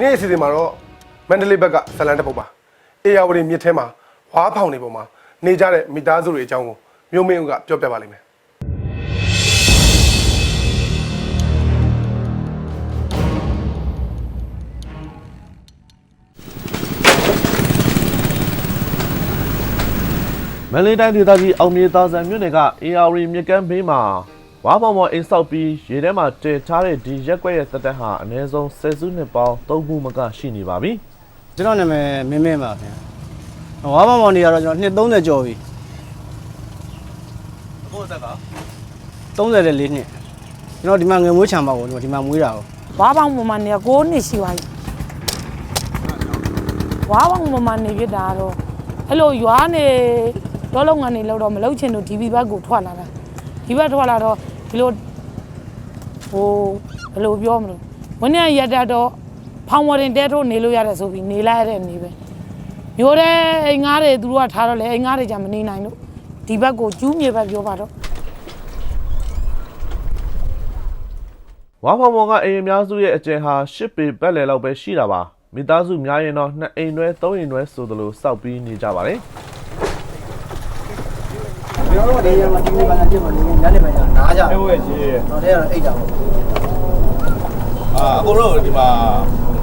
နေ့အစီအစဉ်မှာတော့မန္တလေးဘက်ကဇလန်တစ်ပုတ်ပါအေယာဝတီမြစ်ထဲမှာဝါးဖောင်နေပုံမှာနေကြတဲ့မိသားစုတွေအကြောင်းကိုမျိုးမင်းဦးကပြောပြပါလိမ့်မယ်မန္တလေးတိုင်းဒေသကြီးအောင်မြေသာဆန်မြို့နယ်က AR မြစ်ကမ်းဘေးမှာ ဝါပေါင်ပေါ်အိမ်ဆောက်ပြီးရေထဲမှာတည်ထားတဲ့ဒီရက်ွက်ရဲ့တက်တက်ဟာအနည်းဆုံးဆယ်စုနှစ်ပေါင်း၃ခုမကရှိနေပါပြီကျွန်တော်နာမည်မင်းမင်းပါခင်ဗျဝါမောင်မောင်နေရတော့ကျွန်တော်နှစ်30ကျော်ပြီအခုအသက်က34နှစ်ကျွန်တော်ဒီမှာငယ်မွေးချံပါကိုကျွန်တော်ဒီမှာမွေးတာကိုဝါပေါင်းပေါ်မှာနေ9နှစ်ရှိပါပြီဝါပေါင်းပေါ်မှာနေပြတာတော့အဲ့လိုရွာနေလောလုံးကနေလောက်တော့မလောက်ချင်လို့ဒီဘီဘက်ကိုထွက်လာတာဒီဘက်ထွက်လာတော့ ဒီလိုဟိုဘယ်လိုပြောမလို့ဝင်းနေရက်တက်တော့ဖောင်ဝရင်တဲထိုးနေလို့ရတယ်ဆိုပြီးနေလိုက်ရတဲ့နေပဲမျိုးတဲ့အိမ်ငားတွေသူတို့ကထားတော့လေအိမ်ငားတွေじゃမနေနိုင်လို့ဒီဘက်ကိုကျူးမြေဘက်ပြောပါတော့ဝါပေါင်ပေါ်ကအိမ်အများစုရဲ့အကျယ်ဟာ၈ပေပတ်လည်လောက်ပဲရှိတာပါမိသားစုများရင်တော့နှစ်အိမ်တွဲသုံးအိမ်တွဲဆိုသလိုစောက်ပြီးနေကြပါတယ်ကျွန် တော်တို့ဒီရမှာဒီနေ့ပါလာကြည့်ပါနေညနေပိုင်းကနားကြတယ်ဟုတ်ရဲ့ရှင်တော့တဲ့ကတော့အိတ်တာပေါ့အာအခုတော့ဒီမှာ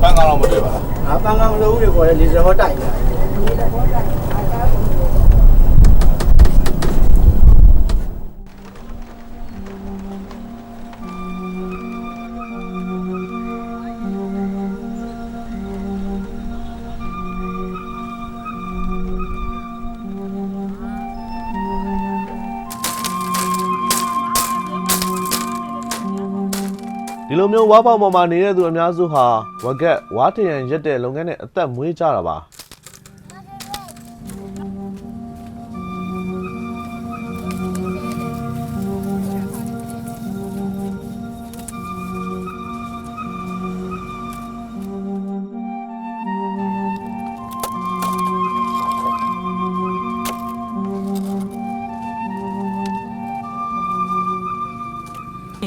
ပန်းကောင်းတော့မတွေ့ပါလားငါပန်းကန်းမလို့ဦးတွေခေါ်တဲ့လေဆယ်ဟောတိုက်နေတာဒီ လိုမျိုးဝါပေါင်ပေါ်မှာနေတဲ့သူအများစုဟာဝကက်ဝါထရန်ရက်တဲ့လုပ်ငန်းနဲ့အသက်မွေးကြတာပါ။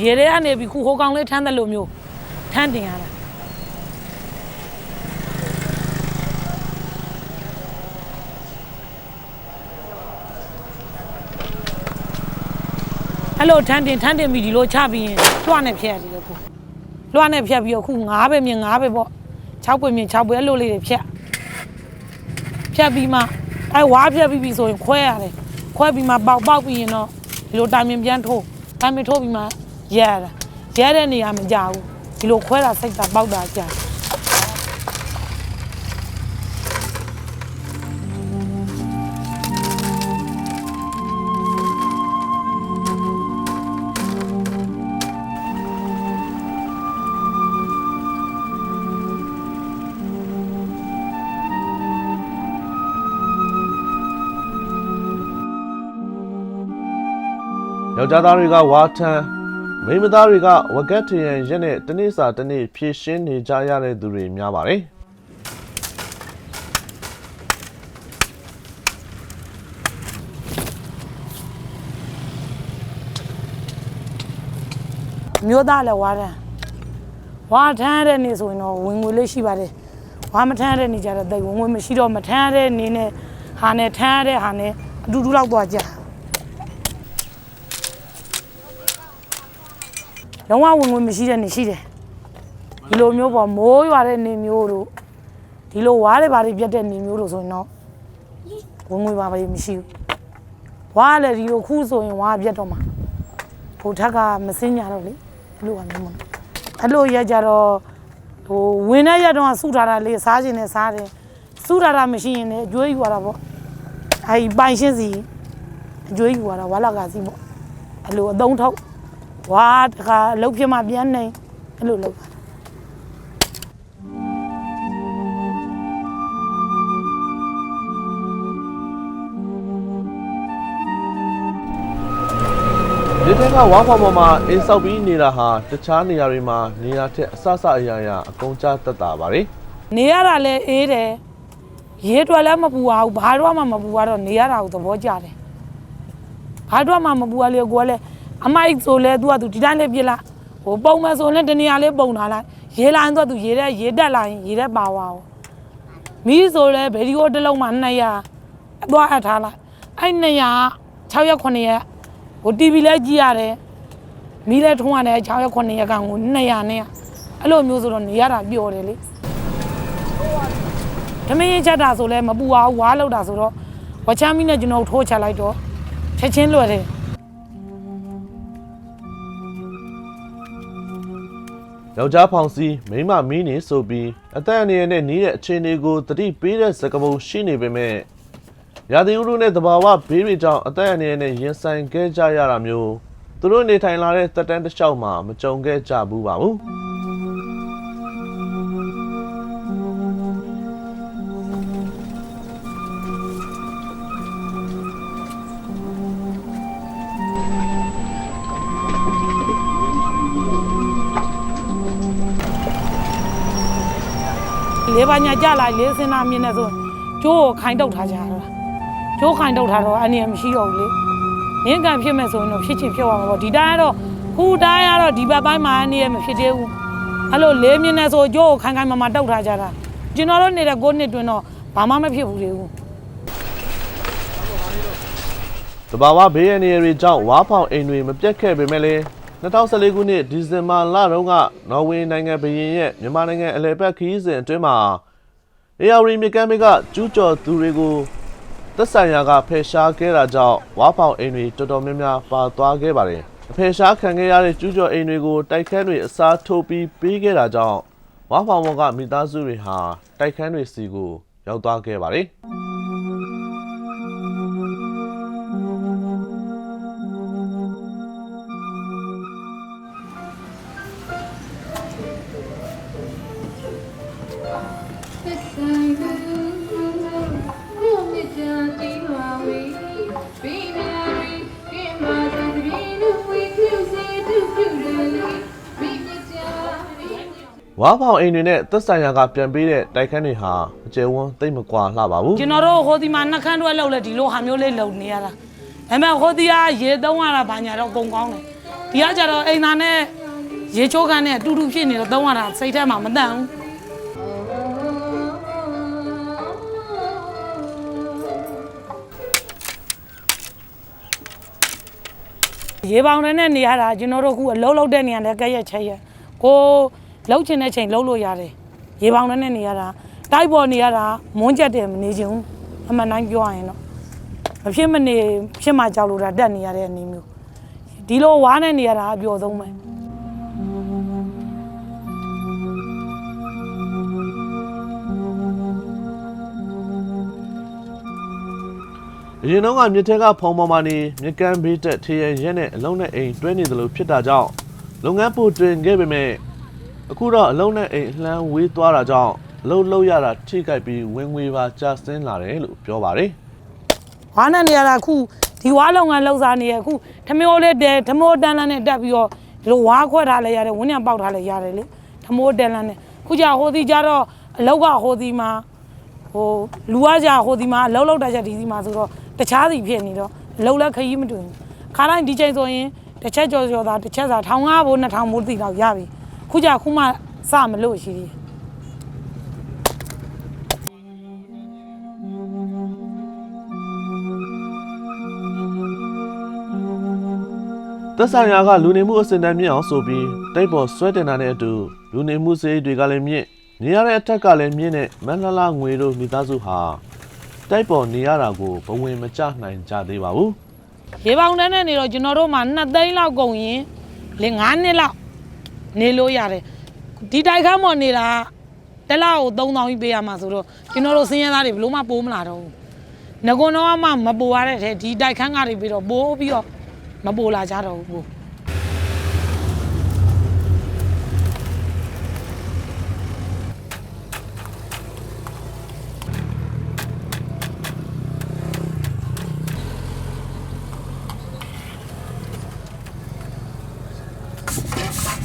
ရေထဲကနေပြီးခုဟိုကောင်လေးထမ်းတယ်လို့မျိုးထမ်းတင်ရတာအဲ့လိုထမ်းတင်ထမ်းတင်ပြီးဒီလိုချပြီးရင်လွှနဲ့ဖြတ်ရတယ်ခုလွှနဲ့ဖြတ်ပြီးတော့ခု9ပဲမြင်9ပဲပေါ့6ပဲမြင်6ပဲအဲ့လိုလေးတွေဖြတ်ဖြတ်ပြီးမှအဲဝါဖြတ်ပြီးပြီဆိုရင်ခွဲရတယ်ခွဲပြီးမှပေါက်ပေါက်ပြီးရင်တော့ဒီလိုတိုင်ပင်ပြန်ထိုးတိုင်ပင်ထိုးပြီးမှ ရဲရတာရဲတဲ့နေရာမကြဘူးဒီလိုခွဲတာစိတ်တာပေါက်တာကြာယောက်ျားသားတွေကဝါထမ်း မိန်းမသားတွေကဝကက်ထရန်ရက်နဲ့တနေ့စာတနေ့ဖြည့်ရှင်းနေကြရတဲ့သူတွေများပါတယ်။အမျိုးသားလည်းဝါထမ်းဝါထမ်းရတဲ့နေဆိုရင်တော့ဝင်ငွေလေးရှိပါတယ်ဝါမထမ်းရတဲ့နေကြတော့တိတ်ဝင်ငွေမရှိတော့မထမ်းရတဲ့နေနဲ့ဟာနဲ့ထမ်းရတဲ့ဟာနဲ့အတူတူလောက်သွားကြ လုံးဝဝင်ငွေမရှိတဲ့နေရှိတယ်ဒီလိုမျိုးပေါ့မိုးရွာတဲ့နေမျိုးတို့ဒီလိုဝါးတွေဘာတွေပြတ်တဲ့နေမျိုးတို့ဆိုရင်တော့ဝင်ငွေပါပဲမရှိဘူးဝါးလည်းဒီလိုခုဆိုရင်ဝါးပြတ်တော့မှာဖို့ထက်ကမစင်းကြတော့လေအဲ့လိုကမျိုးမဟုတ်အဲ့လိုရက်ကြတော့ဟိုဝင်တဲ့ရက်တော့စုထားတာလေးစားခြင်းနဲ့စားတယ်စုထားတာမရှိရင်လည်းအကျွေးယူရတာပေါ့အဲ့ဒီပိုင်ရှင်းစီအကျွေးယူရတာဝါလာကစီပေါ့အဲ့လိုအသုံးထုတ် ဝါတခါအလုပ်ဖြစ်မှပြန်နေအဲ့လိုလုပ်တာဒီထက်ကဝါဖောင်ပေါ်မှာအိမ်ဆောက်ပြီးနေတာဟာတခြားနေရာတွေမှာနေရာထက်အဆအဆအရာရာအကုန်ကျတက်တာပါလေနေရတာလည်းအေးတယ်ရေတွက်လည်းမပူအောင်ဘာတော့မှမပူတော့နေရတာကိုသဘောကျတယ်ဘာတော့မှမပူရလေကိုကလည်း အမိုက်ဆိုလဲ तू က तू ဒီတိုင်းလေးပြစ်လိုက်ဟိုပုံမဲ့ဆိုရင်လည်းတနေရာလေးပုံထားလိုက်ရေးလိုက်တော့သူရေးတဲ့ရေးတက်လာရင်ရေးတဲ့ပါဝါကိုမီးဆိုလဲဗီဒီယိုတစ်လုံးမှ200အသွားအပ်ထားလိုက်အဲ့200 6ရက်9ရက်ဟို TV လဲကြည့်ရတယ်မီးလဲထုံးရတယ်6ရက်9ရက်ကဟို200နဲ့အဲ့လိုမျိုးဆိုတော့နေရတာပျော်တယ်လေဓမင်းရင်ချက်တာဆိုလဲမပူအောင်ဝါလောက်တာဆိုတော့ဝချမ်းမီနဲ့ကျွန်တော်ထိုးချလိုက်တော့ချက်ချင်းလွယ်တယ် ယောက်ျားဖောင်စီမိန်းမမီးနေဆိုပြီးအသက်အန္တရာယ်နဲ့နီးတဲ့အခြေအနေကိုတတိပေးတဲ့စကားပုံရှိနေပေမဲ့ရာသီဥတုနဲ့သဘာဝဘေးတွေကြောင့်အသက်အန္တရာယ်နဲ့ရင်ဆိုင်ခဲ့ကြရတာမျိုးသူတို့နေထိုင်လာတဲ့တက်တန်းတစ်လျှောက်မှာမကြုံခဲ့ကြဘူးပါဘူး ကြလိုက်လေးစင်းနာမြင်နေဆိုကျိုးကိုခိုင်တုတ်ထားကြတာကျိုးခိုင်တုတ်ထားတော့အနေမရှိတော့ဘူးလေနင်းကန်ဖြစ်မဲ့ဆိုရင်တော့ဖြစ်ချင်ဖြစ်သွားမှာပေါ့ဒီတိုင်းကတော့ခုတိုင်းကတော့ဒီဘက်ပိုင်းမှာအနေရမဖြစ်သေးဘူးအဲ့လိုလေးမြင်နေဆိုကျိုးကိုခိုင်ခိုင်မာမာတုတ်ထားကြတာကျွန်တော်တို့နေတဲ့ကိုနှစ်တွင်တော့ဘာမှမဖြစ်ဘူးလေဘူးတဘာဝဘေးရန်တွေကြောင့်ဝါဖောင်အိမ်တွေမပြတ်ခဲ့ပေမဲ့လည်း2014ခုနှစ်ဒီဇင်ဘာလတုန်းကနော်ဝေနိုင်ငံဘရင်ရဲ့မြန်မာနိုင်ငံအလဲပတ်ခီးစဉ်အတွင်းမှာ အေယာရီမြကမ်းမကကျူးကျော်သူတွေကိုသက်ဆိုင်ရာကဖယ်ရှားခဲ့တာကြောင့်ဝါဖောင်အိမ်တွေတော်တော်များများပါသွားခဲ့ပါတယ်အဖယ်ရှားခံခဲ့ရတဲ့ကျူးကျော်အိမ်တွေကိုတိုက်ခန်းတွေအစားထိုးပြီးပေးခဲ့တာကြောင့်ဝါဖောင်ဘောကမိသားစုတွေဟာတိုက်ခန်းတွေစီကိုရောက်သွားခဲ့ပါတယ် ဝါဖောင်အိမ်တွေနဲ့သက်ဆိုင်ရာကပြန်ပေးတဲ့တိုက်ခန်းတွေဟာအကျယ်ဝန်းသိမ့်မကွာလှပါဘူးကျွန်တော်တို့ဟိုဒီမှာနှက်ခမ်းတွဲလောက်လဲဒီလိုဟာမျိုးလေးလုံနေရတာဒါပေမဲ့ဟိုဒီကရေသုံးရတာဘာညာတော့ကုန်ကောင်းတယ်ဒီကကြတော့အိမ်သားနဲ့ရေချိုးခန်းနဲ့အတူတူဖြစ်နေတော့သုံးရတာစိတ်ထဲမှာမတန့်ဘူးရေပေါင်တွေနဲ့နေရတာကျွန်တော်တို့အခုအလုံးလုံးတဲ့နေရာနဲ့ကဲရက်ချက်ရက်ကို လှုပ်ချင်တဲ့ချိန်လှုပ်လို့ရတယ်ရေပေါင်တွေနဲ့နေရတာတိုက်ပေါ်နေရတာမွန်းကျက်တယ်မနေချင်ဘူးအမှန်တိုင်းပြောရရင်တော့မဖြစ်မနေဖြစ်မှကြောက်လို့တာတက်နေရတဲ့အနေမျိုးဒီလိုဝါးနဲ့နေရတာအပျော်ဆုံးပဲအရင်တော့ကမြစ်ထဲကဖုံပေါ်မှာနေမြစ်ကမ်းဘေးတက်ထရန်ရက်နဲ့အလုံးနဲ့အိမ်တွဲနေသလိုဖြစ်တာကြောင့်လုပ်ငန်းပိုတွင်ခဲ့ပေမဲ့ အခုတော့အလုံးနဲ့အိမ်အလှမ်းဝေးသွားတာကြောင့်အလုံးလုံးရတာထိခိုက်ပြီးဝင်ငွေပါကျဆင်းလာတယ်လို့ပြောပါတယ်ဝါးနဲ့နေရတာအခုဒီဝါးလုံငန်းလှုပ်စားနေရအခုထမိုးလေးတဲထမိုးတန်းလန်းနဲ့တက်ပြီးတော့ဒီလိုဝါးခွက်ထားလဲရတယ်ဝင်းညံပေါက်ထားလဲရတယ်လေထမိုးတန်းလန်းနဲ့ခုကြဟိုဒီကြတော့အလောက်ကဟိုဒီမှာဟိုလူကကြဟိုဒီမှာအလောက်လောက်တာချက်ဒီဒီမှာဆိုတော့တခြားစီဖြစ်နေတော့အလောက်လက်ခရီးမတွင်ဘူးခါတိုင်းဒီချိန်ဆိုရင်တစ်ချက်ကြော်ကြော်တာတစ်ချက်စာ1500ဘိုး2000ဘိုးတိတော့ရပြီ ခုကြခုမှစမလို့ရှိသေးတယ်သက်ဆိုင်ရာကလူနေမှုအစဉ်တန်းမြင့်အောင်ဆိုပြီးတိတ်ပေါ်ဆွဲတင်တာနဲ့အတူလူနေမှုစေးတွေကလည်းမြင့်နေရတဲ့အထက်ကလည်းမြင့်တဲ့မန္တလာငွေတို့မိသားစုဟာတိုက်ပေါ်နေရတာကိုဘဝင်မကျနိုင်ကြသေးပါဘူးရေပေါင်တန်းနဲ့နေတော့ကျွန်တော်တို့မှာ2သိန်းလောက်ကုန်ရင်လေ9နှစ်လောက် နေလို့ရတယ်ဒီတိုက်ခန်းပေါ်နေတာတစ်လောက်ကို3000ကြီးပေးရမှာဆိုတော့ကျွန်တော်တို့စင်းရဲသားတွေဘလို့မှပိုးမလာတော့ဘူးငကွန်းတော့မှမပိုးရတဲ့ထဲဒီတိုက်ခန်းကတွေပြီးတော့ပိုးပြီးတော့မပိုးလာကြတော့ဘူး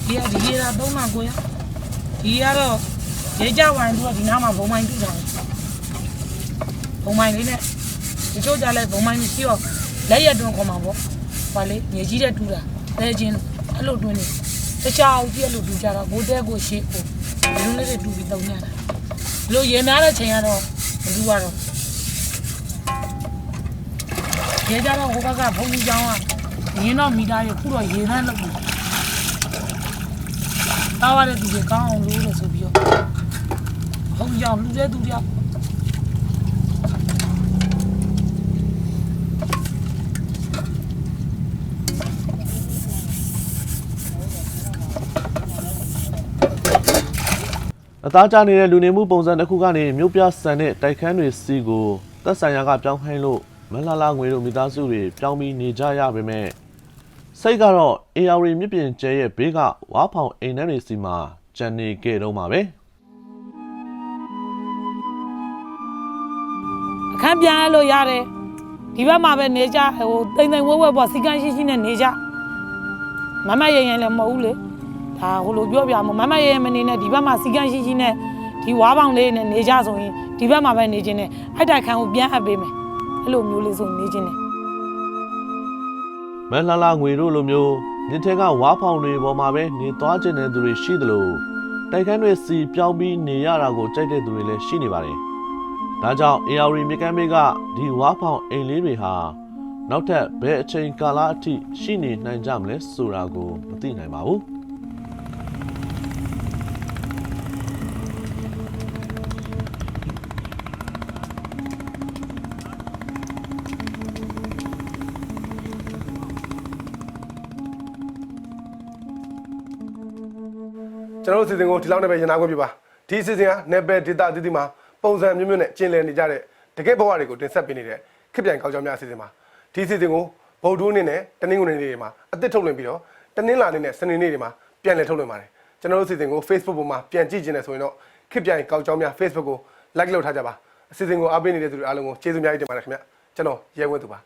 ဒီကဒီရေတာသုံးမှာကိုရဒီကတော့ရေကြဝိုင်းသူကဒီနားမှာဘုံမိုင်းပြတာဘုံမိုင်းလေးနဲ့ဒီချို့ကြလဲဘုံမိုင်းမရှိတော့လက်ရက်တွန်းခေါ်မှာပေါ့။ဘာလဲမြေကြီးတဲ့တူတာလဲချင်းအဲ့လိုတွင်းနေတခြားအောင်ပြည့်လို့တူကြတော့ကိုတဲကိုရှေ့ကိုဘယ်လိုလဲတွေတူပြီးတောင်းကြတာဘလို့ရေများတဲ့ချိန်ကတော့မတူတော့ရေကြတော့ဟိုဘက်ကဘုံကြီးကျောင်းကရင်းတော့မိသားရေခုတော့ရေနှမ်းလို့ တာဝရတဲ့သူတွေကောင်းအောင်လို့လို့ဆိုပြီးတော့ဘုံကြီးကျောင်းလူတဲ့သူတွေအသားကျနေတဲ့လူနေမှုပုံစံတစ်ခုကနေမြို့ပြဆန်တဲ့တိုက်ခန်းတွေစီကိုသက်ဆိုင်ရာကပြောင်းခိုင်းလို့မလှလာငွေတို့မိသားစုတွေပြောင်းပြီးနေကြရပါမယ် စိတ်ကတော့ AR မြစ်ပြင်ကျဲရဲ့ဘေးကဝါဖောင်အိမ်ထဲတွေစီမှာကြံနေခဲ့တော့မှာပဲအခန်းပြန်ရလို့ရတယ်ဒီဘက်မှာပဲနေကြဟိုတိမ်တိမ်ဝဲဝဲပေါ့စီကန်းရှိရှိနဲ့နေကြမမရရင်လည်းမဟုတ်ဘူးလေဒါဟိုလိုပြောပြမမမရရင်မနေနဲ့ဒီဘက်မှာစီကန်းရှိရှိနဲ့ဒီဝါးပေါင်လေးနဲ့နေကြဆိုရင်ဒီဘက်မှာပဲနေခြင်းနဲ့အဲ့တိုင်ခံကိုပြန်အပ်ပေးမယ်အဲ့လိုမျိုးလေးဆိုနေခြင်းနဲ့ မလှလာငွေတို့လိုမျိုးမြစ်ထဲကဝါဖောင်တွေပေါ်မှာပဲနေသွားကျင်တဲ့သူတွေရှိသလိုတိုက်ခန်းတွေစီပြောင်းပြီးနေရတာကိုကြိုက်တဲ့သူတွေလည်းရှိနေပါတယ်ဒါကြောင့် AR မြစ်ကမ်းဘေးကဒီဝါဖောင်အိမ်လေးတွေဟာနောက်ထပ်ဘယ်အချိန်ကာလအထိရှိနေနိုင်ကြမလဲဆိုတာကိုမသိနိုင်ပါဘူး ကျွန်တော်တို့စီစဉ်ကိုဒီလောက်နဲ့ပဲရင်နာခွင့်ပြုပါဒီစီစဉ်ကနယ်ပယ်ဒေတာအသီးသီးမှာပုံစံမျိုးမျိုးနဲ့ကျင်လည်နေကြတဲ့တကယ့်ဘဝတွေကိုတင်ဆက်ပေးနေတဲ့ခစ်ပြိုင်ကောက်ကြောင်းများအစီအစဉ်ပါဒီစီစဉ်ကိုဗုဒ္ဓဦးနေ့နဲ့တနင်္ဂနွေနေ့တွေမှာအသစ်ထုတ်လွှင့်ပြီးတော့တနင်္လာနေ့နဲ့စနေနေ့တွေမှာပြန်လည်ထုတ်လွှင့်ပါတယ်ကျွန်တော်တို့စီစဉ်ကို Facebook ပေါ်မှာပြန်ကြည့်ခြင်းနဲ့ဆိုရင်တော့ခစ်ပြိုင်ကောက်ကြောင်းများ Facebook ကို like လုပ်ထားကြပါအစီအစဉ်ကိုအားပေးနေတဲ့သူတွေအားလုံးကိုကျေးဇူးများကြီးတင်ပါတယ်ခင်ဗျကျွန်တော်ရဲဝဲသူပါ